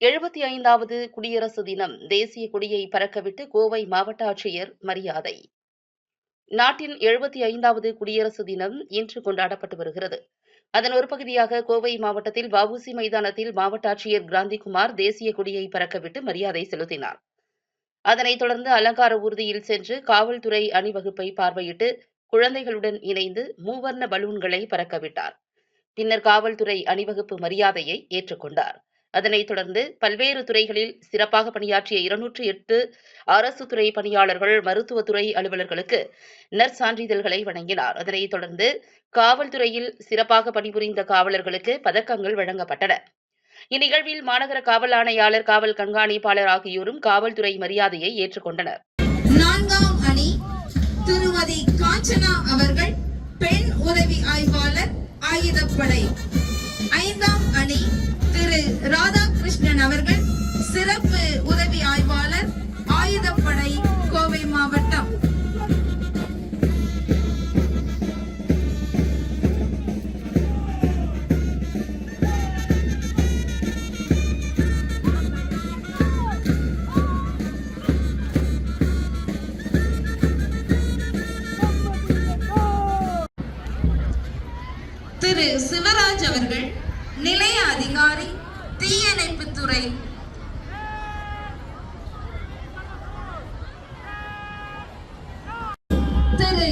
எழுபத்தி ஐந்தாவது குடியரசு தினம் தேசிய கொடியை பறக்கவிட்டு கோவை மாவட்ட ஆட்சியர் மரியாதை. நாட்டின் எழுபத்தி ஐந்தாவது குடியரசு தினம் இன்று கொண்டாடப்பட்டு வருகிறது. அதன் ஒரு பகுதியாக கோவை மாவட்டத்தில் வவுசி மைதானத்தில் மாவட்ட ஆட்சியர் கிராந்திகுமார் தேசிய கொடியை பறக்கவிட்டு மரியாதை செலுத்தினார். அதனைத் தொடர்ந்து அலங்கார ஊர்தியில் சென்று காவல்துறை அணிவகுப்பை பார்வையிட்டு குழந்தைகளுடன் இணைந்து மூவர்ண பலூன்களை பறக்கவிட்டார். பின்னர் காவல்துறை அணிவகுப்பு மரியாதையை ஏற்றுக்கொண்டார். அதனைத் தொடர்ந்து பல்வேறு துறைகளில் சிறப்பாக பணியாற்றிய இருநூற்று எட்டு அரசு துறை பணியாளர்கள் மருத்துவத்துறை அலுவலர்களுக்கு நற்சான்றிதழ்களை வழங்கினார். அதனைத் தொடர்ந்து காவல்துறையில் சிறப்பாக பணிபுரிந்த காவலர்களுக்கு பதக்கங்கள் வழங்கப்பட்டன. இந்நிகழ்வில் மாநகர காவல் ஆணையாளர் காவல் கண்காணிப்பாளர் ஆகியோரும் காவல்துறை மரியாதையை ஏற்றுக்கொண்டனர். நான்காம் அணி திருமதி காஞ்சனா அவர்கள் பெண் உதவி ஆய்வாளர் ஆயுதப்படை ராதாகிருஷ்ணன் அவர்கள் சிறப்பு உதவி ஆய்வாளர் ஆயுதப்படை கோவை மாவட்டம். திரு சிவராஜ் அவர்கள் நிலைய அதிகாரி தீயணைப்புத்துறை. திரு